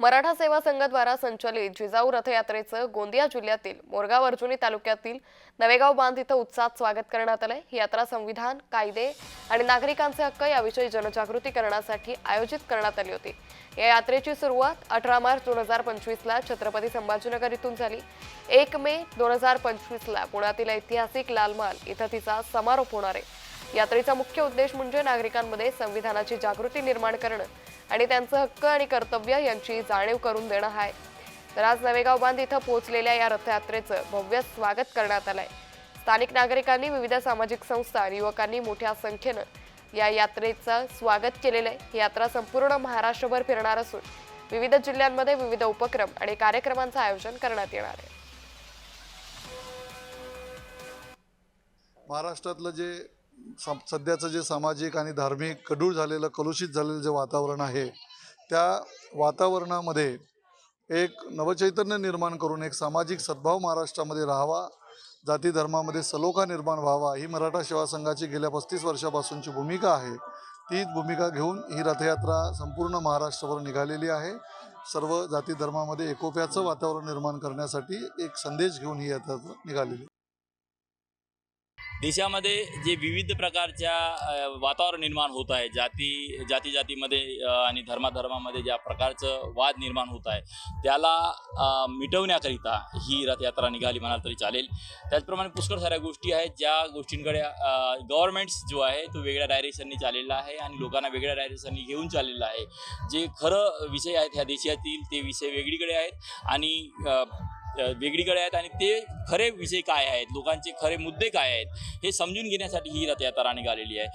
मराठा सेवा संघाद्वारा संचलित जिजाऊ रथयात्रेचं गोंदिया जिल्ह्यातील मोरगाव अर्जुनी तालुक्यातील नवेगाव बांध इथं उत्साहात स्वागत करण्यात आलंय. ही यात्रा संविधान कायदे आणि नागरिकांचे हक्क याविषयी जनजागृती करण्यासाठी आयोजित करण्यात आली होती. या यात्रेची सुरुवात अठरा मार्च दोन हजार पंचवीसला छत्रपती संभाजीनगर इथून झाली. एक मे दोन हजार पंचवीसला पुण्यातील ऐतिहासिक लालमहाल इथं तिचा समारोप होणार आहे. यात्रेचा मुख्य उद्देश म्हणजे नागरिकांमध्ये संविधानाची जागृती निर्माण करणं आणि त्यांचं हक्क आणि कर्तव्य यांची जाणीव करून देणं आहे तर आज नवेगाव बांध इथं पोहोचलेल्या या रथयात्रेचं भव्य स्वागत करण्यात आलंय. स्थानिक नागरिकांनी विविध सामाजिक संस्था आणि युवकांनी मोठ्या संख्येनं या यात्रेचं स्वागत केलेलं आहे. ही यात्रा संपूर्ण महाराष्ट्रभर फिरणार असून विविध जिल्ह्यांमध्ये विविध उपक्रम आणि कार्यक्रमांचं आयोजन करण्यात येणार आहे. महाराष्ट्रातलं जे सम- सध्याचं जे सामाजिक आणि धार्मिक कडूळ झालेलं कलुषित झालेलं जे वातावरण आहे त्या वातावरणामध्ये एक नवचैतन्य निर्माण करून एक सामाजिक सद्भाव महाराष्ट्रामध्ये राहावा जाती धर्मामध्ये सलोखा निर्माण व्हावा ही मराठा सेवा संघाची गेल्या पस्तीस वर्षापासूनची भूमिका आहे. तीच भूमिका घेऊन ही रथयात्रा संपूर्ण महाराष्ट्रावर निघालेली आहे. सर्व जाती धर्मामध्ये एकोप्याचं वातावरण निर्माण करण्यासाठी एक संदेश घेऊन ही यात्रा निघालेली देशामध्ये जे विविध प्रकारच्या वातावरण निर्माण होत आहे जाती जाती जातीमध्ये आणि धर्माधर्मामध्ये ज्या प्रकारचं वाद निर्माण होत आहे त्याला मिटवण्याकरिता ही रथयात्रा निघाली म्हणाल तरी चालेल. त्याचप्रमाणे पुष्कळ साऱ्या गोष्टी आहेत ज्या गोष्टींकडे गव्हर्नमेंट्स जो आहे तो वेगळ्या डायरेक्शननी चाललेला आहे आणि लोकांना वेगळ्या डायरेक्शननी घेऊन चाललेला आहे. जे खरं विषय आहेत ह्या देशातील ते विषय वेगळीकडे आहेत आणि वेगळीकडे आहेत आणि ते खरे विषय काय आहेत? लोकांचे खरे मुद्दे काय आहेत? हे समजून घेण्यासाठी ही रथयात्रा निघालेली आहे.